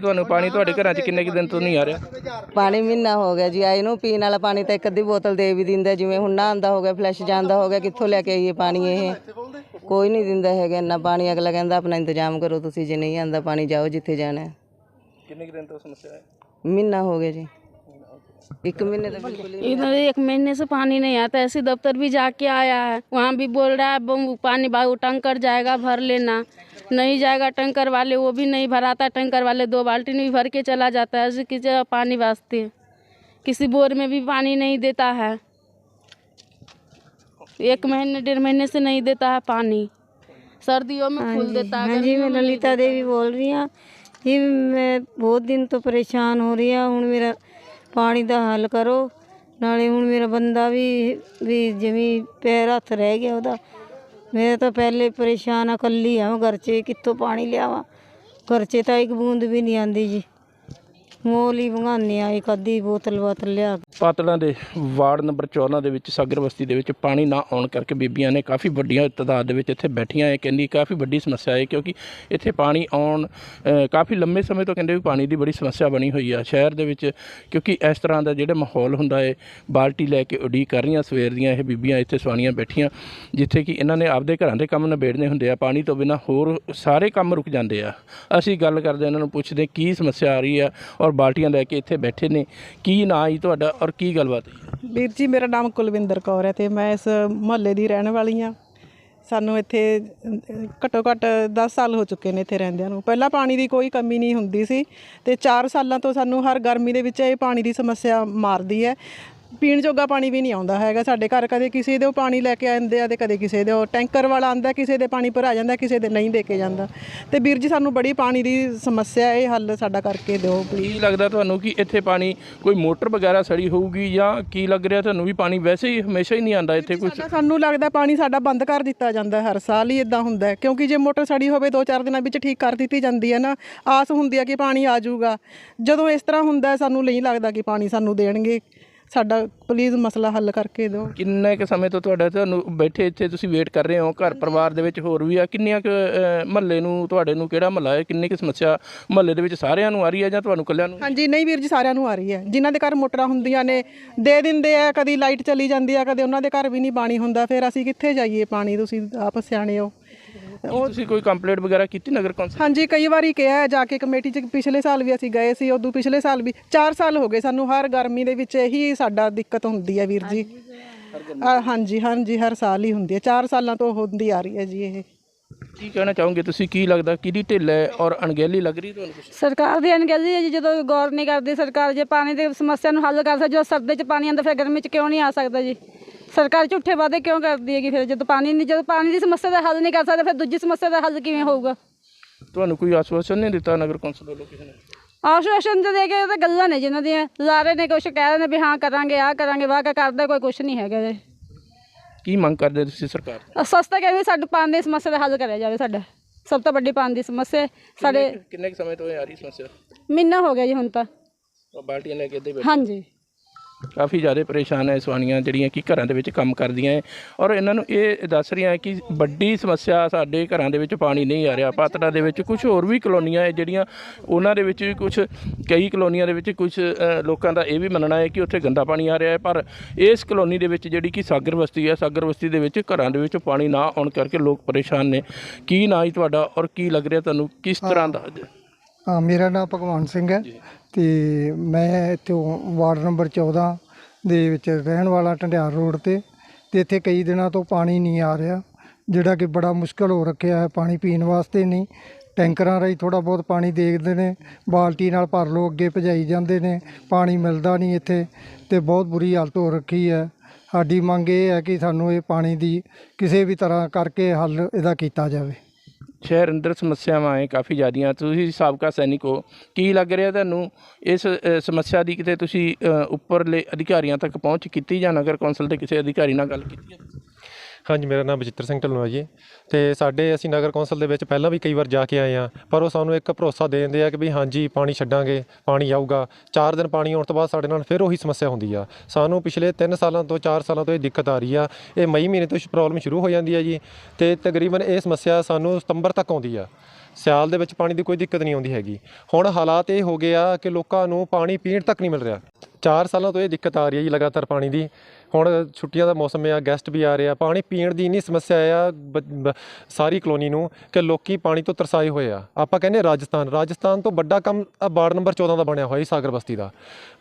ਵੀ ਤੁਹਾਨੂੰ ਪਾਣੀ ਤੁਹਾਡੇ ਘਰਾਂ 'ਚ ਕਿੰਨੇ ਕੁ ਦਿਨ ਤੋਂ ਨਹੀਂ ਆ ਰਿਹਾ? ਪਾਣੀ ਮਹੀਨਾ ਹੋ ਗਿਆ ਜੀ ਆਏ ਨੂੰ ਪੀਣ ਵਾਲਾ ਪਾਣੀ ਤਾਂ ਇੱਕ ਅੱਧੀ ਬੋਤਲ ਦੇ ਵੀ ਦਿੰਦਾ ਜਿਵੇਂ ਹੁਣ ਨਹਾਉਂਦਾ ਹੋ ਗਿਆ ਫਲੈਸ਼ ਜਾਂਦਾ ਹੋ ਗਿਆ ਕਿੱਥੋਂ ਲੈ ਕੇ ਆਈਏ ਪਾਣੀ ਇਹ? ਕੋਈ ਨਹੀਂ ਦਿੰਦਾ ਹੈਗਾ ਇੰਨਾ ਪਾਣੀ ਅਗਲਾ ਕਹਿੰਦਾ ਆਪਣਾ ਇੰਤਜ਼ਾਮ ਕਰੋ ਤੁਸੀਂ ਜੇ ਨਹੀਂ ਆਂਦਾ ਪਾਣੀ ਜਾਓ ਜਿੱਥੇ ਜਾਣਾ। ਹੈ। ਕਿੰਨੇ ਕੁ ਦਿਨ ਤੋਂ ਸਮੱਸਿਆ ਹੈ? ਮਹੀਨਾ ਹੋ ਗਿਆ ਜੀ। एक महीने इधर एक महीने से पानी नहीं आता ऐसे दफ्तर भी जाके आया है। वहाँ भी बोल रहा है पानी बाबू टंकर जाएगा भर लेना। नहीं जाएगा टंकर वाले वो भी नहीं भराता टंकर वाले दो बाल्टी भी भर के चला जाता है उसे पानी वास्ते किसी बोर में भी पानी नहीं देता है। एक महीने डेढ़ महीने से नहीं देता है पानी। सर्दियों में हाँ फूल देता है जी मैं ललिता देवी बोल रही हूँ। जी मैं बहुत दिन तो परेशान हो रही हूँ हूँ मेरा ਪਾਣੀ ਦਾ ਹੱਲ ਕਰੋ। ਨਾਲੇ ਹੁਣ ਮੇਰਾ ਬੰਦਾ ਵੀ ਵੀ ਜਿਵੇਂ ਪੈਰ ਹੱਥ ਰਹਿ ਗਿਆ ਉਹਦਾ। ਮੈਂ ਤਾਂ ਪਹਿਲੇ ਪਰੇਸ਼ਾਨ ਆ, ਇਕੱਲੀ ਆ ਘਰ 'ਚ, ਕਿੱਥੋਂ ਪਾਣੀ ਲਿਆਵਾਂ? ਘਰ 'ਚ ਤਾਂ ਇੱਕ ਬੂੰਦ ਵੀ ਨਹੀਂ ਆਉਂਦੀ ਜੀ। ਮੋਲ ਹੀ ਮੰਗਾਉਂਦੇ ਆ ਇੱਕ ਅੱਧੀ ਬੋਤਲ ਬਾਤਲ ਲਿਆ ਕੇ। ਪਾਤੜਾਂ ਦੇ ਵਾਰਡ ਨੰਬਰ 14 ਦੇ ਵਿੱਚ ਸਾਗਰ ਬਸਤੀ ਦੇ ਵਿੱਚ ਪਾਣੀ ਨਾ ਆਉਣ ਕਰਕੇ ਬੀਬੀਆਂ ਨੇ ਕਾਫੀ ਵੱਡੀਆਂ ਤਾਦਾਦ ਦੇ ਵਿੱਚ ਇੱਥੇ ਬੈਠੀਆਂ ਹੈ ਕਹਿੰਦੀ ਕਾਫੀ ਵੱਡੀ ਸਮੱਸਿਆ ਹੈ ਕਿਉਂਕਿ ਇੱਥੇ ਪਾਣੀ ਆਉਣ ਅ, ਕਾਫੀ ਲੰਮੇ ਸਮੇਂ ਤੋਂ ਕਹਿੰਦੇ ਵੀ ਪਾਣੀ ਦੀ ਬੜੀ ਸਮੱਸਿਆ ਬਣੀ ਹੋਈ ਆ ਸ਼ਹਿਰ ਦੇ ਵਿੱਚ ਕਿਉਂਕਿ ਇਸ ਤਰ੍ਹਾਂ ਦਾ ਜਿਹੜਾ ਮਾਹੌਲ ਹੁੰਦਾ ਹੈ ਬਾਲਟੀ ਲੈ ਕੇ ਉਡੀਕ ਕਰ ਰਹੀਆਂ ਸਵੇਰ ਦੀਆਂ ਇਹ ਬੀਬੀਆਂ ਇੱਥੇ ਸਵਾਣੀਆਂ ਬੈਠੀਆਂ ਜਿੱਥੇ ਕਿ ਇਹਨਾਂ ਨੇ ਆਪਦੇ ਘਰਾਂ ਦੇ ਕੰਮ ਨਿਬੇੜਨੇ ਹੁੰਦੇ ਆ। ਪਾਣੀ ਤੋਂ ਬਿਨਾ ਹੋਰ ਸਾਰੇ ਕੰਮ ਰੁਕ ਜਾਂਦੇ ਆ। ਅਸੀਂ ਗੱਲ ਕਰਦੇ ਇਹਨਾਂ ਨੂੰ ਪੁੱਛਦੇ ਕੀ ਸਮੱਸਿਆ ਆ ਰਹੀ ਆ ਔਰ ਬਾਲਟੀਆਂ ਲੈ ਕੇ ਇੱਥੇ ਬੈਠੇ ਨੇ। ਕੀ ਨਾਂ ਜੀ ਤੁਹਾਡਾ ਔਰ ਕੀ ਗੱਲਬਾਤ ਹੈ? ਵੀਰ ਜੀ, ਮੇਰਾ ਨਾਮ ਕੁਲਵਿੰਦਰ ਕੌਰ ਹੈ ਤੇ ਮੈਂ ਇਸ ਮੁਹੱਲੇ ਦੀ ਰਹਿਣ ਵਾਲੀ ਹਾਂ। ਸਾਨੂੰ ਇੱਥੇ ਘੱਟੋ ਘੱਟ 10 ਸਾਲ ਹੋ ਚੁੱਕੇ ਨੇ ਇੱਥੇ ਰਹਿੰਦਿਆਂ ਨੂੰ। ਪਹਿਲਾਂ ਪਾਣੀ ਦੀ ਕੋਈ ਕਮੀ ਨਹੀਂ ਹੁੰਦੀ ਸੀ ਤੇ 4 ਸਾਲਾਂ ਤੋਂ ਸਾਨੂੰ ਹਰ ਗਰਮੀ ਦੇ ਵਿੱਚ ਇਹ ਪਾਣੀ ਦੀ ਸਮੱਸਿਆ ਮਾਰਦੀ ਹੈ। ਪੀਣ ਜੋਗਾ ਪਾਣੀ ਵੀ ਨਹੀਂ ਆਉਂਦਾ ਹੈਗਾ। ਸਾਡੇ ਘਰ ਕਦੇ ਕਿਸੇ ਦੇ ਪਾਣੀ ਲੈ ਕੇ ਆਉਂਦੇ ਆ ਤੇ ਕਦੇ ਕਿਸੇ ਦੇ ਉਹ ਟੈਂਕਰ ਵਾਲਾ ਆਂਦਾ ਕਿਸੇ ਦੇ ਪਾਣੀ ਭਰਾ ਜਾਂਦਾ ਕਿਸੇ ਦੇ ਨਹੀਂ ਦੇ ਕੇ ਜਾਂਦਾ। ਤੇ ਵੀਰ ਜੀ ਸਾਨੂੰ ਬੜੀ ਪਾਣੀ ਦੀ ਸਮੱਸਿਆ ਇਹ ਹੱਲ ਸਾਡਾ ਕਰਕੇ ਦਿਓ ਪਲੀਜ਼ ਕੀ ਲੱਗਦਾ ਤੁਹਾਨੂੰ ਕਿ ਇੱਥੇ ਪਾਣੀ ਕੋਈ ਮੋਟਰ ਵਗੈਰਾ ਸੜੀ ਹੋਊਗੀ ਜਾਂ ਕੀ ਲੱਗ ਰਿਹਾ? ਤੁਹਾਨੂੰ ਵੀ ਪਾਣੀ ਵੈਸੇ ਹੀ ਹਮੇਸ਼ਾ ਹੀ ਨਹੀਂ ਆਉਂਦਾ ਇੱਥੇ ਕੁਝ ਸਾਡਾ ਸਾਨੂੰ ਲੱਗਦਾ ਪਾਣੀ ਸਾਡਾ ਬੰਦ ਕਰ ਦਿੱਤਾ ਜਾਂਦਾ ਹੈ, ਹਰ ਸਾਲ ਹੀ ਇਦਾਂ ਹੁੰਦਾ ਹੈ। ਕਿਉਂਕਿ ਜੇ ਮੋਟਰ ਸੜੀ ਹੋਵੇ 2-4 ਦਿਨਾਂ ਵਿੱਚ ਠੀਕ ਕਰ ਦਿੱਤੀ ਜਾਂਦੀ ਹੈ ਨਾ। ਆਸ ਹੁੰਦੀ ਹੈ ਕਿ ਪਾਣੀ ਆ ਜਾਊਗਾ। ਜਦੋਂ ਇਸ ਤਰ੍ਹਾਂ ਹੁੰਦਾ ਹੈ, ਸਾਨੂੰ ਨਹੀਂ ਲੱਗਦਾ ਕਿ ਪਾਣੀ ਸਾਨੂੰ ਦੇਣਗੇ। ਸਾਡਾ ਪਲੀਜ਼ ਮਸਲਾ ਹੱਲ ਕਰਕੇ ਦਿਓ। ਕਿੰਨੇ ਕੁ ਸਮੇਂ ਤੋਂ ਤੁਹਾਡਾ ਤੁਹਾਨੂੰ ਬੈਠੇ ਇੱਥੇ ਤੁਸੀਂ ਵੇਟ ਕਰ ਰਹੇ ਹੋ? ਘਰ ਪਰਿਵਾਰ ਦੇ ਵਿੱਚ ਹੋਰ ਵੀ ਆ? ਕਿੰਨੀਆਂ ਕੁ ਮਹੱਲੇ ਨੂੰ ਤੁਹਾਡੇ ਨੂੰ ਕਿਹੜਾ ਮਹੱਲਾ ਹੈ? ਕਿੰਨੀ ਕੁ ਸਮੱਸਿਆ ਮਹੱਲੇ ਦੇ ਵਿੱਚ ਸਾਰਿਆਂ ਨੂੰ ਆ ਰਹੀ ਹੈ ਜਾਂ ਤੁਹਾਨੂੰ ਇਕੱਲਿਆਂ ਨੂੰ? ਹਾਂਜੀ ਨਹੀਂ ਵੀਰ ਜੀ ਸਾਰਿਆਂ ਨੂੰ ਆ ਰਹੀ ਹੈ। ਜਿਨ੍ਹਾਂ ਦੇ ਘਰ ਮੋਟਰਾਂ ਹੁੰਦੀਆਂ ਨੇ ਦੇ ਦਿੰਦੇ ਆ ਕਦੀ ਲਾਈਟ ਚਲੀ ਜਾਂਦੀ ਆ ਕਦੇ ਉਹਨਾਂ ਦੇ ਘਰ ਵੀ ਨਹੀਂ ਪਾਣੀ ਹੁੰਦਾ। ਫਿਰ ਅਸੀਂ ਕਿੱਥੇ ਜਾਈਏ ਪਾਣੀ? ਤੁਸੀਂ ਆਪ ਸਿਆਣੇ ਹੋ। ਉਹ ਤੁਸੀਂ ਕੋਈ ਕੰਪਲੇਂਟ ਵਗੈਰਾ ਕੀਤੀ ਨਗਰ ਕੌਂਸਲ? ਹਾਂਜੀ ਕਈ ਵਾਰੀ ਕਿਹਾ ਹੈ ਜਾ ਕੇ ਕਮੇਟੀ 'ਚ ਪਿਛਲੇ ਸਾਲ ਵੀ ਅਸੀਂ ਗਏ ਸੀ ਉਦੋਂ ਪਿਛਲੇ ਸਾਲ ਵੀ 4 ਸਾਲ ਹੋ ਗਏ ਸਾਨੂੰ ਹਰ ਗਰਮੀ ਦੇ ਵਿੱਚ ਇਹੀ ਸਾਡਾ ਦਿੱਕਤ ਹੁੰਦੀ ਹੈ ਵੀਰ ਜੀ। ਅ, ਹਾਂਜੀ ਹਾਂਜੀ ਹਰ ਸਾਲ ਹੀ ਹੁੰਦੀ ਹੈ 4 ਸਾਲਾਂ ਤੋਂ ਹੁੰਦੀ ਆ ਰਹੀ ਹੈ ਜੀ ਇਹ। ਕੀ ਕਹਿਣਾ ਚਾਹੋਗੇ ਤੁਸੀਂ? ਕੀ ਲੱਗਦਾ ਕਿਹਦੀ ਢਿੱਲ ਹੈ ਔਰ ਅਣਗਹਿਲੀ ਲੱਗ ਰਹੀ ਤੁਹਾਨੂੰ ਕੁਛ? ਸਰਕਾਰ ਦੀ ਅਣਗਹਿਲੀ ਹੈ ਜੀ ਜਦੋਂ ਗੌਰ ਨਹੀਂ ਕਰਦੀ ਸਰਕਾਰ ਜੇ ਪਾਣੀ ਦੀ ਸਮੱਸਿਆ ਨੂੰ ਹੱਲ ਕਰ ਸਕਦੀ ਜੋ ਸਰਦੀ 'ਚ ਪਾਣੀ ਆਉਂਦਾ ਫਿਰ ਗਰਮੀ 'ਚ ਕਿਉਂ ਨਹੀਂ ਆ ਸਕਦਾ ਜੀ? ਸਰਕਾਰ ਝੂਠੇ ਵਾਅਦੇ ਕਿਉਂ ਕਰਦੀ ਹੈਗੀ? ਫਿਰ ਜਦੋਂ ਪਾਣੀ ਨਹੀਂ ਜਦੋਂ ਪਾਣੀ ਦੀ ਸਮੱਸਿਆ ਦਾ ਹੱਲ ਨਹੀਂ ਕਰ ਸਕਦਾ ਫਿਰ ਦੂਜੀ ਸਮੱਸਿਆ ਦਾ ਹੱਲ ਕਿਵੇਂ ਹੋਊਗਾ? ਤੁਹਾਨੂੰ ਕੋਈ ਆਸ਼ਵਾਸਨ ਨਹੀਂ ਦਿੱਤਾ ਨਗਰ ਕੌਂਸਲ ਵੱਲੋਂ ਕਿਸੇ ਨੇ? ਆਸ਼ਵਾਸਨ ਤੇ ਦੇ ਕੇ ਤਾਂ ਗੱਲਾਂ ਨੇ ਜਿਨ੍ਹਾਂ ਦੀਆਂ। ਲਾਰੇ ਨੇ ਕੁਝ ਕਹਿ ਰਹੇ ਨੇ ਵੀ ਹਾਂ ਕਰਾਂਗੇ ਆਹ ਕਰਾਂਗੇ ਵਾਹ ਕਰਦੇ ਕੋਈ ਕੁਝ ਨਹੀਂ ਹੈਗਾ ਜੀ। ਕੀ ਮੰਗ ਕਰਦੇ ਤੁਸੀਂ ਸਰਕਾਰ ਤੋਂ? ਸਸਤਾ ਕਹਿੰਦੇ ਸਾਡੀ ਪਾਣੀ ਦੀ ਸਮੱਸਿਆ ਦਾ ਹੱਲ ਕਰਿਆ ਜਾਵੇ ਸਾਡਾ। ਸਭ ਤੋਂ ਵੱਡੀ ਪਾਣੀ ਦੀ ਸਮੱਸਿਆ ਹੈ। ਸਾਡੇ ਕਿੰਨੇ ਕੁ ਸਮੇਂ ਤੋਂ ਇਹ ਆ ਰਹੀ ਸਮੱਸਿਆ? ਮਹੀਨਾ ਹੋ ਗਿਆ ਜੀ ਹੁਣ ਤਾਂ। ਉਹ ਬਾਲਟੀਆਂ ਲੈ ਕੇ ਇੱਥੇ ਬੈਠੇ? ਹਾਂਜੀ। ਕਾਫੀ ਜ਼ਿਆਦਾ ਪਰੇਸ਼ਾਨ ਹੈ ਸਵਾਣੀਆਂ ਜਿਹੜੀਆਂ ਕਿ ਘਰਾਂ ਦੇ ਵਿੱਚ ਕੰਮ ਕਰਦੀਆਂ ਹੈ। ਔਰ ਇਹਨਾਂ ਨੂੰ ਇਹ ਦੱਸ ਰਹੀਆਂ ਹੈ ਕਿ ਵੱਡੀ ਸਮੱਸਿਆ ਸਾਡੇ ਘਰਾਂ ਦੇ ਵਿੱਚ ਪਾਣੀ ਨਹੀਂ ਆ ਰਿਹਾ। ਪਾਤੜਾ ਦੇ ਵਿੱਚ ਕੁਝ ਹੋਰ ਵੀ ਕਲੋਨੀਆਂ ਹੈ ਜਿਹੜੀਆਂ ਉਹਨਾਂ ਦੇ ਵਿੱਚ ਵੀ ਕੁਝ ਕਈ ਕਲੋਨੀਆਂ ਦੇ ਵਿੱਚ ਕੁਝ ਲੋਕਾਂ ਦਾ ਇਹ ਵੀ ਮੰਨਣਾ ਹੈ ਕਿ ਉੱਥੇ ਗੰਦਾ ਪਾਣੀ ਆ ਰਿਹਾ ਹੈ। ਪਰ ਇਸ ਕਲੋਨੀ ਦੇ ਵਿੱਚ ਜਿਹੜੀ ਕਿ ਸਾਗਰ ਬਸਤੀ ਹੈ ਸਾਗਰ ਬਸਤੀ ਦੇ ਵਿੱਚ ਘਰਾਂ ਦੇ ਵਿੱਚ ਪਾਣੀ ਨਾ ਆਉਣ ਕਰਕੇ ਲੋਕ ਪਰੇਸ਼ਾਨ ਨੇ। ਕੀ ਨਾਂ ਜੀ ਤੁਹਾਡਾ ਔਰ ਕੀ ਲੱਗ ਰਿਹਾ ਤੁਹਾਨੂੰ? ਕਿਸ ਤਰ੍ਹਾਂ ਦਾ ਹਾਂ ਮੇਰਾ ਨਾਮ ਭਗਵਾਨ ਸਿੰਘ ਹੈ। ਅਤੇ ਮੈਂ ਇੱਥੋਂ ਵਾਰਡ ਨੰਬਰ 14 ਦੇ ਵਿੱਚ ਰਹਿਣ ਵਾਲਾ ਢੰਡਿਆਰ ਰੋਡ ਤੇ ਅਤੇ ਇੱਥੇ ਕਈ ਦਿਨਾਂ ਤੋਂ ਪਾਣੀ ਨਹੀਂ ਆ ਰਿਹਾ, ਜਿਹੜਾ ਕਿ ਬੜਾ ਮੁਸ਼ਕਿਲ ਹੋ ਰੱਖਿਆ ਹੈ ਪਾਣੀ ਪੀਣ ਵਾਸਤੇ ਨਹੀਂ। ਟੈਂਕਰਾਂ ਰਾਹੀਂ ਥੋੜ੍ਹਾ ਬਹੁਤ ਪਾਣੀ ਦੇਖਦੇ ਨੇ, ਬਾਲਟੀ ਨਾਲ ਭਰ ਲਓ, ਅੱਗੇ ਭਜਾਈ ਜਾਂਦੇ ਨੇ, ਪਾਣੀ ਮਿਲਦਾ ਨਹੀਂ ਇੱਥੇ ਅਤੇ ਬਹੁਤ ਬੁਰੀ ਹਾਲਤ ਹੋ ਰੱਖੀ ਹੈ। ਸਾਡੀ ਮੰਗ ਇਹ ਹੈ ਕਿ ਸਾਨੂੰ ਇਹ ਪਾਣੀ ਦੀ ਕਿਸੇ ਵੀ ਤਰ੍ਹਾਂ ਕਰਕੇ ਹੱਲ ਇਹਦਾ ਕੀਤਾ ਜਾਵੇ। ਸ਼ਹਿਰ ਅੰਦਰ ਸਮੱਸਿਆਵਾਂ ਹੈ ਕਾਫੀ ਜ਼ਿਆਦੀਆਂ। ਤੁਸੀਂ ਸਾਬਕਾ ਸੈਨਿਕ ਹੋ ਕੀ ਲੱਗ ਰਿਹਾ ਤੁਹਾਨੂੰ ਇਸ ਅ, ਸਮੱਸਿਆ ਦੀ ਕਿਤੇ ਤੁਸੀਂ ਅ, ਉੱਪਰਲੇ ਅਧਿਕਾਰੀਆਂ ਤੱਕ ਪਹੁੰਚ ਕੀਤੀ ਜਾਂ ਨਗਰ ਕੌਂਸਲ ਦੇ ਕਿਸੇ ਅਧਿਕਾਰੀ ਨਾਲ ਗੱਲ ਕੀਤੀ ਹੈ? ਹਾਂਜੀ ਮੇਰਾ ਨਾਮ ਬਚਿੱਤਰ ਸਿੰਘ ਢੱਲੋਂ ਹੈ ਜੀ। ਤੇ ਸਾਡੇ ਅਸੀਂ ਨਗਰ ਕੌਂਸਲ ਦੇ ਵਿੱਚ ਪਹਿਲਾਂ ਵੀ ਕਈ ਵਾਰ ਜਾ ਕੇ ਆਏ ਆ ਪਰ ਉਹ ਸਾਨੂੰ ਇੱਕ ਭਰੋਸਾ ਦੇ ਦਿੰਦੇ ਆ ਕਿ ਵੀ ਹਾਂਜੀ ਪਾਣੀ ਛੱਡਾਂਗੇ, ਪਾਣੀ ਆਊਗਾ। 4 ਦਿਨ ਪਾਣੀ ਆਉਣ ਤੋਂ ਬਾਅਦ ਸਾਡੇ ਨਾਲ ਫਿਰ ਉਹੀ ਸਮੱਸਿਆ ਹੁੰਦੀ ਆ। ਸਾਨੂੰ ਪਿਛਲੇ 3 ਸਾਲਾਂ ਤੋਂ 4 ਸਾਲਾਂ ਤੋਂ ਇਹ ਦਿੱਕਤ ਆ ਰਹੀ ਆ। ਇਹ ਮਈ ਮਹੀਨੇ ਤੋਂ ਪ੍ਰੋਬਲਮ ਸ਼ੁਰੂ ਹੋ ਜਾਂਦੀ ਆ ਜੀ। ਤੇ ਤਕਰੀਬਨ ਇਹ ਸਮੱਸਿਆ ਸਾਨੂੰ ਸਤੰਬਰ ਤੱਕ ਆਉਂਦੀ ਆ। ਸਿਆਲ ਦੇ ਵਿੱਚ ਪਾਣੀ ਦੀ ਕੋਈ ਦਿੱਕਤ ਨਹੀਂ ਆਉਂਦੀ ਹੈਗੀ। ਹੁਣ ਹਾਲਾਤ ਇਹ ਹੋ ਗਏ ਆ ਕਿ ਲੋਕਾਂ ਨੂੰ ਪਾਣੀ ਪੀਣ ਤੱਕ ਨਹੀਂ ਮਿਲ ਰਿਹਾ। 4 ਸਾਲਾਂ ਤੋਂ ਇਹ ਦਿੱਕਤ ਆ ਰਹੀ ਹੈ ਜੀ, ਲਗਾਤਾਰ ਪਾਣੀ ਦੀ। ਹੁਣ ਛੁੱਟੀਆਂ ਦਾ ਮੌਸਮ ਆ ਗੈਸਟ ਵੀ ਆ ਰਹੇ ਆ, ਪਾਣੀ ਪੀਣ ਦੀ ਇੰਨੀ ਸਮੱਸਿਆ ਆ ਬ- ਸਾਰੀ ਕਲੋਨੀ ਨੂੰ ਕਿ ਲੋਕੀ ਪਾਣੀ ਤੋਂ ਤਰਸਾਏ ਹੋਏ ਆ। ਆਪਾਂ ਕਹਿੰਦੇ ਰਾਜਸਥਾਨ ਰਾਜਸਥਾਨ ਤੋਂ ਵੱਡਾ ਕੰਮ ਵਾਰਡ ਨੰਬਰ 14 ਦਾ ਬਣਿਆ ਹੋਇਆ ਜੀ, ਸਾਗਰ ਬਸਤੀ ਦਾ।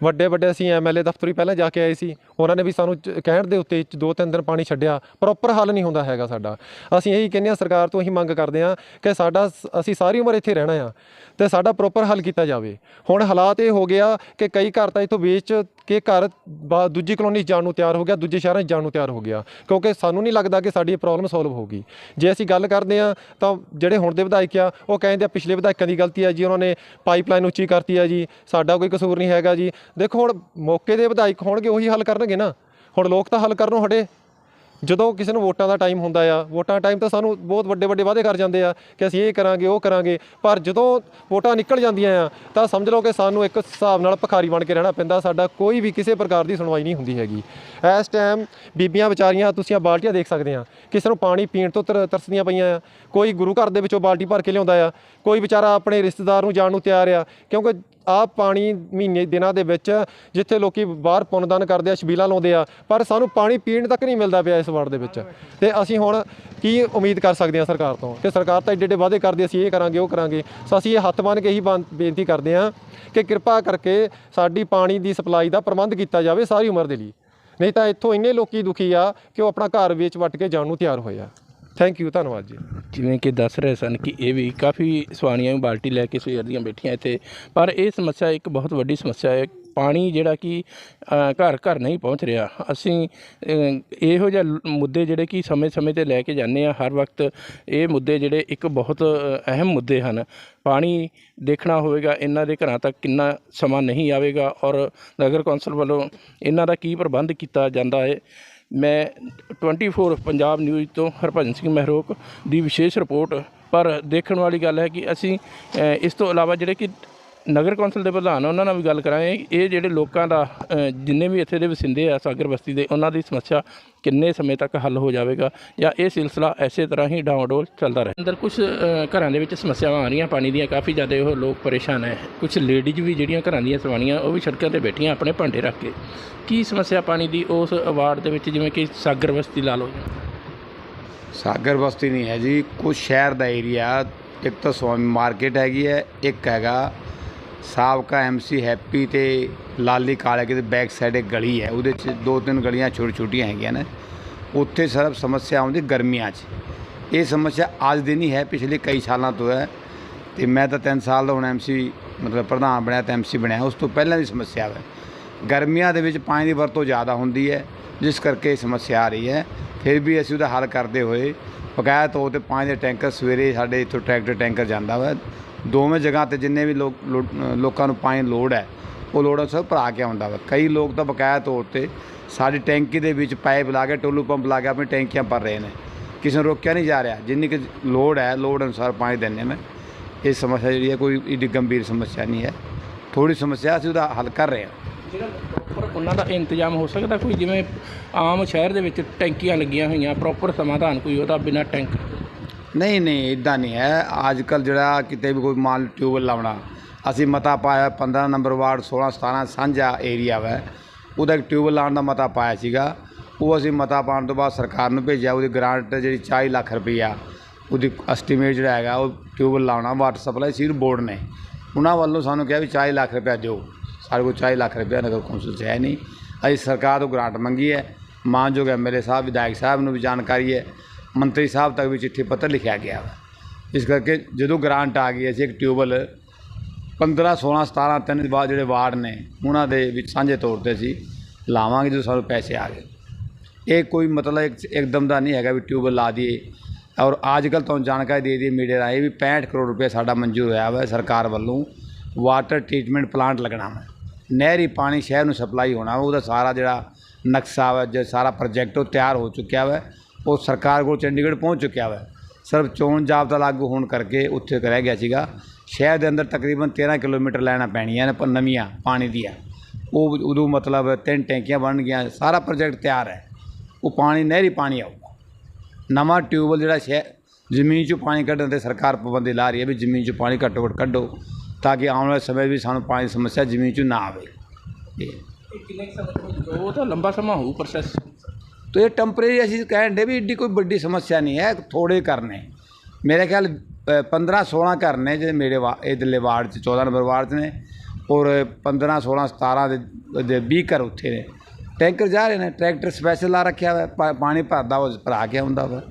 ਵੱਡੇ ਵੱਡੇ ਅਸੀਂ ਐਮਐਲਏ ਦਫ਼ਤਰ ਹੀ ਪਹਿਲਾਂ ਜਾ ਕੇ ਆਏ ਸੀ, ਉਹਨਾਂ ਨੇ ਵੀ ਸਾਨੂੰ ਚ- ਕਹਿਣ ਦੇ ਉੱਤੇ ਦੋ ਤਿੰਨ ਦਿਨ ਪਾਣੀ ਛੱਡਿਆ ਪ੍ਰੋਪਰ ਹੱਲ ਨਹੀਂ ਹੁੰਦਾ ਹੈਗਾ ਸਾਡਾ। ਅਸੀਂ ਇਹੀ ਕਹਿੰਦੇ ਆ ਸਰਕਾਰ ਤੋਂ ਅਸੀਂ ਮੰਗ ਕਰਦੇ ਆ ਕਿ ਸਾਡਾ ਸ- ਅਸੀਂ ਸਾਰੀ ਉਮਰ ਇੱਥੇ ਰਹਿਣਾ ਆ ਤੇ ਸਾਡਾ ਪ੍ਰੋਪਰ ਹੱਲ ਕੀਤਾ ਜਾਵੇ। ਹੁਣ ਹਾਲਾਤ ਇਹ ਹੋ ਗਿਆ ਕਿ ਕਈ ਘਰ ਤਾਂ ਇੱਥੋਂ ਵੇਚ ਕੇ ਘਰ ਬਾ- ਦੂਜੀ ਕਲੋਨੀ ਜਾਣ ਨੂੰ ਤਿਆਰ ਹੋ ਗਿਆ, ਦੂਜੇ ਸ਼ਹਿਰਾਂ 'ਚ ਜਾਣ ਨੂੰ ਤਿਆਰ ਹੋ ਗਿਆ। ਕਿਉਂਕਿ ਸਾਨੂੰ ਨਹੀਂ ਲੱਗਦਾ ਕਿ ਸਾਡੀ ਇਹ ਪ੍ਰੋਬਲਮ ਸੋਲਵ ਹੋਊਗੀ। ਜੇ ਅਸੀਂ ਗੱਲ ਕਰਦੇ ਆ ਤਾਂ ਜਿਹੜੇ ਹੁਣ ਦੇ ਵਿਧਾਇਕ ਆ, ਉਹ ਕਹਿੰਦੇ ਆ ਪਿਛਲੇ ਵਿਧਾਇਕਾਂ ਦੀ ਗਲਤੀ ਆ ਜੀ, ਉਹਨਾਂ ਨੇ ਪਾਈਪਲਾਈਨ ਉੱਚੀ ਕਰਤੀ ਆ ਜੀ, ਸਾਡਾ ਕੋਈ ਕਸੂਰ ਨਹੀਂ ਹੈਗਾ ਜੀ। ਦੇਖੋ ਹੁਣ ਮੌਕੇ ਦੇ ਵਿਧਾਇਕ ਹੋਣਗੇ, ਉਹੀ ਹੱਲ ਕਰਨਗੇ ਨਾ। ਹੁਣ ਲੋਕ ਤਾਂ ਹੱਲ ਕਰਨੋਂ ਹਟੇ। ਜਦੋਂ ਕਿਸੇ ਨੂੰ ਵੋਟਾਂ ਦਾ ਟਾਈਮ ਹੁੰਦਾ ਆ, ਵੋਟਾਂ ਟਾਈਮ ਤਾਂ ਸਾਨੂੰ ਬਹੁਤ ਵੱਡੇ ਵੱਡੇ ਵਾਅਦੇ ਕਰ ਜਾਂਦੇ ਆ ਕਿ ਅਸੀਂ ਇਹ ਕਰਾਂਗੇ, ਉਹ ਕਰਾਂਗੇ, ਪਰ ਜਦੋਂ ਵੋਟਾਂ ਨਿਕਲ ਜਾਂਦੀਆਂ ਆ, ਤਾਂ ਸਮਝ ਲਓ ਕਿ ਸਾਨੂੰ ਇੱਕ ਹਿਸਾਬ ਨਾਲ ਭਿਖਾਰੀ ਬਣ ਕੇ ਰਹਿਣਾ ਪੈਂਦਾ, ਸਾਡਾ ਕੋਈ ਵੀ ਕਿਸੇ ਪ੍ਰਕਾਰ ਦੀ ਸੁਣਵਾਈ ਨਹੀਂ ਹੁੰਦੀ ਹੈਗੀ। ਇਸ ਟਾਈਮ ਬੀਬੀਆਂ, ਵਿਚਾਰੀਆਂ, ਤੁਸੀਂ ਆ ਬਾਲਟੀਆਂ ਦੇਖ ਸਕਦੇ ਆ, ਕਿਸੇ ਨੂੰ ਪਾਣੀ ਪੀਣ ਤੋਂ ਤਰ- ਤਰਸਦੀਆਂ ਪਈਆਂ ਆ, ਕੋਈ ਗੁਰੂ ਘਰ ਦੇ ਵਿੱਚੋਂ ਬਾਲਟੀ ਭਰ ਕੇ ਲਿਆਉਂਦਾ ਆ, ਕੋਈ ਵਿਚਾਰਾ ਆਪਣੇ ਰਿਸ਼ਤੇਦਾਰ ਨੂੰ ਜਾਣ ਨੂੰ ਤਿਆਰ ਆ, ਕਿਉਂਕਿ ਆਹ ਪਾਣੀ ਮਹੀਨੇ, ਦਿਨਾਂ ਦੇ ਵਿੱਚ ਜਿੱਥੇ ਲੋਕੀ ਬਾਹਰ ਪੁੰਨਦਾਨ ਕਰਦੇ ਆ, ਛਬੀਲਾ ਲਾਉਂਦੇ ਆ, ਪਰ ਸਾਨੂੰ ਪਾਣੀ ਪੀਣ ਤੱਕ ਨਹੀਂ ਮਿਲਦਾ ਪਿਆ ਇਸ ਵਾਰਡ ਦੇ ਵਿੱਚ। ਤੇ ਅਸੀਂ ਹੁਣ ਕੀ ਉਮੀਦ ਕਰ ਸਕਦੇ ਹਾਂ ਸਰਕਾਰ ਤੋਂ? ਕਿ ਸਰਕਾਰ ਤਾਂ ਏਡੇ ਏਡੇ ਵਾਅਦੇ ਕਰਦੀ ਅਸੀਂ ਇਹ ਕਰਾਂਗੇ, ਉਹ ਕਰਾਂਗੇ। ਸੋ ਅਸੀਂ ਇਹ ਹੱਥ ਬੰਨ੍ਹ ਕੇ ਹੀ ਬੰ- ਬੇਨਤੀ ਕਰਦੇ ਹਾਂ ਕਿ ਕਿਰਪਾ ਕਰਕੇ ਸਾਡੀ ਪਾਣੀ ਦੀ ਸਪਲਾਈ ਦਾ ਪ੍ਰਬੰਧ ਕੀਤਾ ਜਾਵੇ ਸਾਰੀ ਉਮਰ ਦੇ ਲਈ। ਨਹੀਂ ਤਾਂ ਇੱਥੋਂ ਇੰਨੇ ਲੋਕੀ ਦੁਖੀ ਆ ਕਿ ਉਹ ਆਪਣਾ ਘਰ ਵੇਚ ਵੱਟ ਕੇ ਜਾਣ ਨੂੰ ਤਿਆਰ ਹੋਏ ਆ। ਥੈਂਕ ਯੂ ਧੰਨਵਾਦ ਜੀ। ਜਿਵੇਂ ਕਿ ਦੱਸ ਰਹੇ ਸਨ ਕਿ ਇਹ ਵੀ ਕਾਫੀ ਸਵਾਣੀਆਂ ਵੀ ਬਾਲਟੀ ਲੈ ਕੇ ਸਵੇਰ ਦੀਆਂ ਬੈਠੀਆਂ ਇੱਥੇ। ਪਰ ਇਹ ਸਮੱਸਿਆ ਇੱਕ ਬਹੁਤ ਵੱਡੀ ਸਮੱਸਿਆ ਹੈ। ਪਾਣੀ ਜਿਹੜਾ ਕਿ ਘਰ ਘਰ ਨਹੀਂ ਪਹੁੰਚ ਰਿਹਾ। ਅਸੀਂ ਇਹੋ ਜਿਹੇ ਮੁੱਦੇ ਜਿਹੜੇ ਕਿ ਸਮੇਂ-ਸਮੇਂ ਤੇ ਲੈ ਕੇ ਜਾਂਦੇ ਆ ਹਰ ਵਕਤ ਇਹ ਮੁੱਦੇ ਜਿਹੜੇ ਇੱਕ ਬਹੁਤ ਅਹਿਮ ਮੁੱਦੇ ਹਨ। ਪਾਣੀ ਦੇਖਣਾ ਹੋਵੇਗਾ, ਇਹਨਾਂ ਦੇ ਘਰਾਂ ਤੱਕ ਕਿੰਨਾ ਸਮਾਂ ਨਹੀਂ ਆਵੇਗਾ। ਔਰ ਨਗਰ ਕੌਂਸਲ ਵੱਲੋਂ ਇਹਨਾਂ ਦਾ ਕੀ ਪ੍ਰਬੰਧ ਕੀਤਾ ਜਾਂਦਾ ਹੈ? ਮੈਂ 24 ਪੰਜਾਬ ਨਿਊਜ਼ ਤੋਂ ਹਰਭਜਨ ਸਿੰਘ ਮਹਿਰੋਕ ਦੀ ਵਿਸ਼ੇਸ਼ ਰਿਪੋਰਟ ਪਰ ਦੇਖਣ ਵਾਲੀ ਗੱਲ ਹੈ ਕਿ ਅਸੀਂ ਇਸ ਤੋਂ ਇਲਾਵਾ ਜਿਹੜੇ ਕਿ ਨਗਰ ਕੌਂਸਲ ਦੇ ਪ੍ਰਧਾਨ, ਉਹਨਾਂ ਨਾਲ ਵੀ ਗੱਲ ਕਰਾਂਗੇ। ਇਹ ਜਿਹੜੇ ਲੋਕਾਂ ਦਾ ਜਿੰਨੇ ਵੀ ਇੱਥੇ ਦੇ ਵਸਿੰਦੇ ਆ ਸਾਗਰ ਬਸਤੀ ਦੇ, ਉਹਨਾਂ ਦੀ ਸਮੱਸਿਆ ਕਿੰਨੇ ਸਮੇਂ ਤੱਕ ਹੱਲ ਹੋ ਜਾਵੇਗਾ ਜਾਂ ਇਹ ਸਿਲਸਿਲਾ ਐਸੇ ਤਰ੍ਹਾਂ ਹੀ ਡਾਵਾਡੋਲ ਚੱਲਦਾ ਰਹੇ? ਅੰਦਰ ਕੁਝ ਘਰਾਂ ਦੇ ਵਿੱਚ ਸਮੱਸਿਆਵਾਂ ਆ ਰਹੀਆਂ, ਪਾਣੀ ਦੀਆਂ ਕਾਫੀ ਜ਼ਿਆਦਾ ਉਹ ਲੋਕ ਪਰੇਸ਼ਾਨ ਹੈ ਕੁਝ ਲੇਡੀਜ਼ ਵੀ ਜਿਹੜੀਆਂ ਘਰਾਂ ਦੀਆਂ ਸਵਾਣੀਆਂ ਉਹ ਵੀ ਸੜਕਾਂ ਤੇ ਬੈਠੀਆਂ ਆਪਣੇ ਭਾਂਡੇ ਰੱਖ ਕੇ। ਕੀ ਸਮੱਸਿਆ ਪਾਣੀ ਦੀ ਉਸ ਅਵਾਰਡ ਦੇ ਵਿੱਚ, ਜਿਵੇਂ ਕਿ ਸਾਗਰ ਬਸਤੀ ਲਾ ਲਓ ਸਾਗਰ ਬਸਤੀ ਨਹੀਂ ਹੈ ਜੀ ਕੁਝ ਸ਼ਹਿਰ ਦਾ ਏਰੀਆ, ਇੱਕ ਤਾਂ ਸਵਾਮੀ ਮਾਰਕੀਟ ਹੈਗੀ ਹੈ ਇੱਕ ਹੈਗਾ ਸਾਬਕਾ ਐਮਸੀ ਹੈਪੀ ਤੇ ਲਾਲੀ ਕਾਲੇ ਕੇ ਬੈਕ ਸਾਈਡ ਇੱਕ ਗਲੀ ਹੈ। ਉਹਦੇ 'ਚ ਦੋ ਤਿੰਨ ਗਲੀਆਂ ਛੋਟੀ ਛੋਟੀਆਂ ਹੈਗੀਆਂ ਨੇ। ਉੱਥੇ ਸਰਬ ਸਮੱਸਿਆ ਆਉਂਦੀ ਗਰਮੀਆਂ 'ਚ। ਇਹ ਸਮੱਸਿਆ ਅੱਜ ਦੀ ਨਹੀਂ ਹੈ, ਪਿਛਲੇ ਕਈ ਸਾਲਾਂ ਤੋਂ ਹੈ। ਤੇ ਮੈਂ ਤਾਂ 3 ਸਾਲ ਦਾ ਹੁਣ ਐਮਸੀ ਮਤਲਬ ਪ੍ਰਧਾਨ ਬਣਿਆ ਤੇ ਐਮਸੀ ਬਣਿਆ। ਉਸ ਤੋਂ ਪਹਿਲਾਂ ਦੀ ਸਮੱਸਿਆ ਹੈ। ਗਰਮੀਆਂ ਦੇ ਵਿੱਚ ਪਾਣੀ ਦੀ ਵਰਤੋਂ ਜ਼ਿਆਦਾ ਹੁੰਦੀ ਹੈ, ਜਿਸ ਕਰਕੇ ਇਹ ਸਮੱਸਿਆ ਆ ਰਹੀ ਹੈ। ਫਿਰ ਵੀ ਅਸੀਂ ਉਹਦਾ ਹੱਲ ਕਰਦੇ ਹੋਏ ਬਕਾਇਆ ਤੌਰ ਤੇ ਪਾਣੀ ਦੇ ਟੈਂਕਰ ਸਵੇਰੇ ਸਾਡੇ ਇੱਥੋਂ ਟਰੈਕਟਰ ਟੈਂਕਰ ਜਾਂਦਾ ਵਾ। ਦੋਵੇਂ ਜਗ੍ਹਾ ਤੇ ਜਿੰਨੇ ਵੀ ਲੋਕ ਲੋ- ਲੋਕਾਂ ਨੂੰ ਪਾਣੀ ਲੋੜ ਹੈ, ਉਹ ਲੋੜ ਅਨੁਸਾਰ ਭਰਾ ਕੇ ਆਉਂਦਾ ਵਾ। ਕਈ ਲੋਕ ਤਾਂ ਬਕਾਇਆ ਤੌਰ ਤੇ ਸਾਡੀ ਟੈਂਕੀ ਦੇ ਵਿੱਚ ਪਾਈਪ ਲਾ ਕੇ, ਟੋਲੂ ਪੰਪ ਲਾ ਕੇ ਆਪਣੀ ਟੈਂਕੀਆਂ ਭਰ ਰਹੇ ਨੇ। ਕਿਸੇ ਨੂੰ ਰੋਕਿਆ ਨਹੀਂ ਜਾ ਰਿਹਾ। ਜਿੰਨੀ ਕਿ ਲੋੜ ਹੈ, ਲੋੜ ਅਨੁਸਾਰ ਪਾਣੀ ਦਿੰਦੇ ਨੇ। ਇਹ ਸਮੱਸਿਆ ਜਿਹੜੀ ਹੈ ਕੋਈ ਏਡੀ ਗੰਭੀਰ ਸਮੱਸਿਆ ਨਹੀਂ ਹੈ। ਥੋੜੀ ਸਮੱਸਿਆ ਅਸੀਂ ਉਹਦਾ ਹੱਲ ਕਰ ਰਹੇ ਹਾਂ। ਜਿਹੜਾ ਪ੍ਰੋਪਰ ਉਹਨਾਂ ਦਾ ਇੰਤਜ਼ਾਮ ਹੋ ਸਕਦਾ ਕੋਈ? ਜਿਵੇਂ ਆਮ ਸ਼ਹਿਰ ਦੇ ਵਿੱਚ ਟੈਂਕੀਆਂ ਲੱਗੀਆਂ ਹੋਈਆਂ ਪ੍ਰੋਪਰ ਸਮਾਧਾਨ ਕੋਈ ਉਹਦਾ ਬਿਨਾਂ ਟੈਂਕ? ਨਹੀਂ ਨਹੀਂ ਇਦਾਂ ਨਹੀਂ ਹੈ। ਅੱਜ ਕੱਲ ਜਿਹੜਾ ਕਿਤੇ ਵੀ ਕੋਈ ਮਾਲ ਟਿਊਬਲ ਲਾਉਣਾ, ਅਸੀਂ ਮਤਾ ਪਾਇਆ 15 ਨੰਬਰ ਵਾਰਡ 16 17 ਸਾਂਝਾ ਏਰੀਆ ਵੈ। ਉਹਦਾ ਇੱਕ ਟਿਊਬਲ ਲਾਉਣ ਦਾ ਮਤਾ ਪਾਇਆ ਸੀਗਾ। ਉਹ ਅਸੀਂ ਮਤਾ ਪਾਉਣ ਤੋਂ ਬਾਅਦ ਸਰਕਾਰ ਨੂੰ ਭੇਜਿਆ, ਉਹਦੀ ਗ੍ਰਾਂਟ ਜਿਹੜੀ 40 ਲੱਖ ਰੁਪਈਆ, ਉਹਦੀ ਐਸਟੀਮੇਟ ਜਿਹੜਾ ਹੈਗਾ, ਉਹ ਟਿਊਬਲ ਲਾਉਣਾ, ਵਾਟਰ ਸਪਲਾਈ ਸੀਰ ਬੋਰਡ ਨੇ। ਉਹਨਾਂ ਵੱਲੋਂ ਸਾਨੂੰ ਕਿਹਾ ਵੀ 40 ਲੱਖ ਰੁਪਇਆ ਦਿਓ। ਸਾਡੇ ਕੋਲ 40 ਲੱਖ ਰੁਪਇਆ ਨਗਰ ਕੌਂਸਲ 'ਚ ਹੈ ਨਹੀਂ। ਅਸੀਂ ਸਰਕਾਰ ਤੋਂ ਗ੍ਰਾਂਟ ਮੰਗੀ ਹੈ। ਮਾਨਯੋਗ ਐਮਐਲਏ ਸਾਹਿਬ, ਵਿਧਾਇਕ ਸਾਹਿਬ ਨੂੰ ਵੀ ਜਾਣਕਾਰੀ ਹੈ। ਮੰਤਰੀ ਸਾਹਿਬ ਤੱਕ ਵੀ ਚਿੱਠੀ ਪੱਤਰ ਲਿਖਿਆ ਗਿਆ ਵਾ। ਇਸ ਕਰਕੇ ਜਦੋਂ ਗ੍ਰਾਂਟ ਆ ਗਈ, ਅਸੀਂ ਇੱਕ ਟਿਊਬਲ 15 16 17 ਤਿੰਨ ਬਾਅਦ ਜਿਹੜੇ ਵਾਰਡ ਨੇ, ਉਹਨਾਂ ਦੇ ਵਿੱਚ ਸਾਂਝੇ ਤੌਰ ਤੇ ਅਸੀਂ ਲਾਵਾਂਗੇ ਜਦੋਂ ਸਾਨੂੰ ਪੈਸੇ ਆ ਗਏ। ਇਹ ਕੋਈ ਮਤਲਬ ਇੱਕ ਇੱਕਦਮ ਦਾ ਨਹੀਂ ਹੈਗਾ ਵੀ ਟਿਊਬਲ ਲਾ ਦਈਏ। ਔਰ ਅੱਜ ਕੱਲ੍ਹ ਤੁਹਾਨੂੰ ਜਾਣਕਾਰੀ ਦੇ ਦਈਏ ਮੀਡੀਆ ਰਾਹੀਂ ਵੀ 65 ਕਰੋੜ ਰੁਪਏ ਸਾਡਾ ਮਨਜ਼ੂਰ ਹੋਇਆ ਵਾ ਸਰਕਾਰ ਵੱਲੋਂ ਵਾਟਰ ਟ੍ਰੀਟਮੈਂਟ ਪਲਾਂਟ ਲੱਗਣਾ ਵਾ। ਨਹਿਰੀ ਪਾਣੀ ਸ਼ਹਿਰ ਨੂੰ ਸਪਲਾਈ ਹੋਣਾ ਵਾ, ਉਹਦਾ ਸਾਰਾ ਜਿਹੜਾ ਨਕਸ਼ਾ ਵਾ, ਜੋ ਸਾਰਾ ਪ੍ਰੋਜੈਕਟ ਉਹ ਤਿਆਰ ਹੋ ਚੁੱਕਿਆ ਵਾ। ਉਹ ਸਰਕਾਰ ਕੋਲ ਚੰਡੀਗੜ੍ਹ ਪਹੁੰਚ ਚੁੱਕਿਆ ਵਾ। ਸਿਰਫ ਚੋਣ ਜਾਬਤਾ ਲਾਗੂ ਹੋਣ ਕਰਕੇ ਉੱਥੇ ਰਹਿ ਗਿਆ ਸੀਗਾ। ਸ਼ਹਿਰ ਦੇ ਅੰਦਰ ਤਕਰੀਬਨ 13 ਕਿਲੋਮੀਟਰ ਲੈਣਾ ਪੈਣੀਆਂ ਨੇ, ਪਰ ਨਵੀਆਂ, ਪਾਣੀ ਦੀਆਂ। ਉਹ ਉਦੋਂ ਮਤਲਬ ਤਿੰਨ ਟੈਂਕੀਆਂ ਬਣ ਗਈਆਂ, ਸਾਰਾ ਪ੍ਰੋਜੈਕਟ ਤਿਆਰ ਹੈ। ਉਹ ਪਾਣੀ, ਨਹਿਰੀ ਪਾਣੀ ਆਊਗਾ ਨਵਾਂ ਟਿਊਬਲ ਜਿਹੜਾ ਸ਼ਹਿਰ ਜ਼ਮੀਨ 'ਚੋਂ ਪਾਣੀ ਕੱਢਣ ਤੇ ਸਰਕਾਰ ਪਾਬੰਦੀ ਲਾ ਰਹੀ ਹੈ ਵੀ ਜ਼ਮੀਨ 'ਚੋਂ ਪਾਣੀ ਘੱਟੋ ਘੱਟ ਕੱਢੋ, ਤਾਂ ਕਿ ਆਉਣ ਵਾਲੇ ਸਮੇਂ ਵੀ ਸਾਨੂੰ ਪਾਣੀ ਦੀ ਸਮੱਸਿਆ ਜ਼ਮੀਨ 'ਚੋਂ ਨਾ ਆਵੇ। ਇਹ ਕਿੰਨੇ ਸਮੇਂ ਉਹ ਤਾਂ ਲੰਬਾ ਸਮਾਂ ਹੋਊ ਪ੍ਰੋਸੈਸ ਤੋ ਇਹ ਟੈਂਪਰੇਰੀ ਅਸੀਂ ਕਹਿਣ ਦੇ ਵੀ ਏਡੀ ਕੋਈ ਵੱਡੀ ਸਮੱਸਿਆ ਨਹੀਂ ਹੈ ਥੋੜੇ ਕਰਨੇ ਮੇਰੇ ਖਿਆਲ 15 16 ਘਰ ਨੇ ਜਿਹੜੇ ਮੇਰੇ ਵਾ, ਇਧਰਲੇ ਵਾਰਡ 'ਚ 14 ਨੰਬਰ ਵਾਰਡ 'ਚ ਨੇ ਔਰ 15 16 17 ਦੇ 20 ਘਰ ਉੱਥੇ ਨੇ। ਟੈਂਕਰ ਜਾ ਰਹੇ ਨੇ, ਟਰੈਕਟਰ ਸਪੈਸ਼ਲ ਲਾ ਰੱਖਿਆ ਹੋਇਆ ਪਾਣੀ ਭਰਦਾ ਉਹ ਭਰਾ ਕੇ ਆਉਂਦਾ ਵਾ।